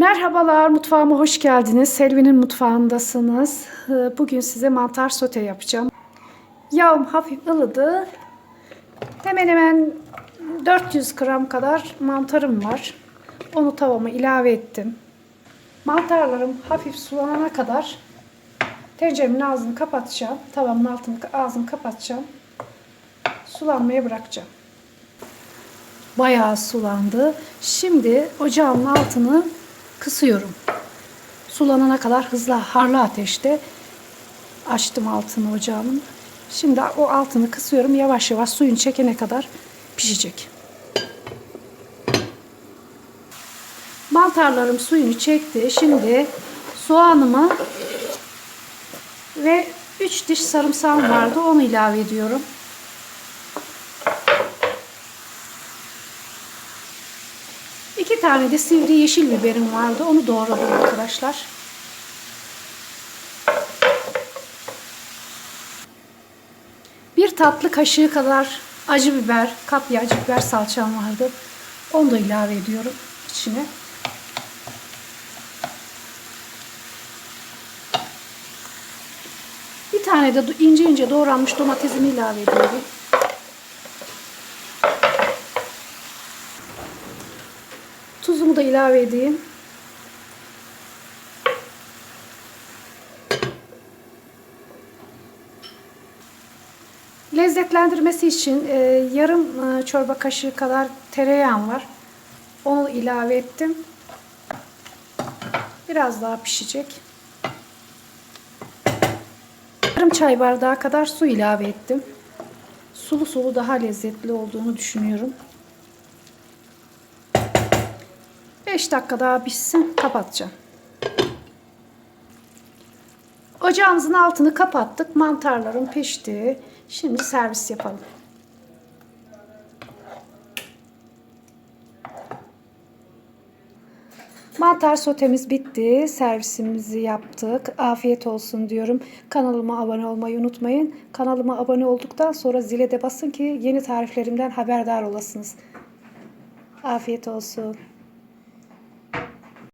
Merhabalar, mutfağıma hoş geldiniz. Selvi'nin mutfağındasınız. Ee, Bugün size mantar sote yapacağım. Yağım hafif ılıdı. Hemen hemen 400 gram kadar mantarım var. Onu tavama ilave ettim. Mantarlarım hafif sulanana kadar tenceremin ağzını kapatacağım. Tavamın altını ağzını kapatacağım. Sulanmaya bırakacağım. Bayağı sulandı. Şimdi ocağımın altını kısıyorum. Sulanana kadar hızlı harlı ateşte açtım altını ocağımın. Şimdi o altını kısıyorum. Yavaş yavaş suyun çekene kadar pişecek. Mantarlarım suyunu çekti. Şimdi soğanımı ve 3 diş sarımsağım vardı. Onu ilave ediyorum. İki tane de sivri yeşil biberim vardı. Onu doğradım arkadaşlar. Bir tatlı kaşığı kadar acı biber, kapya acı biber salçam vardı. Onu da ilave ediyorum içine. Bir tane de ince ince doğranmış domatesimi ilave ediyorum. Tuzumu da ilave edeyim. Lezzetlendirmesi için e, yarım e, çorba kaşığı kadar tereyağım var. Onu ilave ettim. Biraz daha pişecek. Yarım çay bardağı kadar su ilave ettim. Sulu sulu daha lezzetli olduğunu düşünüyorum. 5 dakika daha pişsin. Kapatacağım. Ocağımızın altını kapattık. Mantarlarım pişti. Şimdi servis yapalım. Mantar sotemiz bitti. Servisimizi yaptık. Afiyet olsun diyorum. Kanalıma abone olmayı unutmayın. Kanalıma abone olduktan sonra zile de basın ki yeni tariflerimden haberdar olasınız. Afiyet olsun.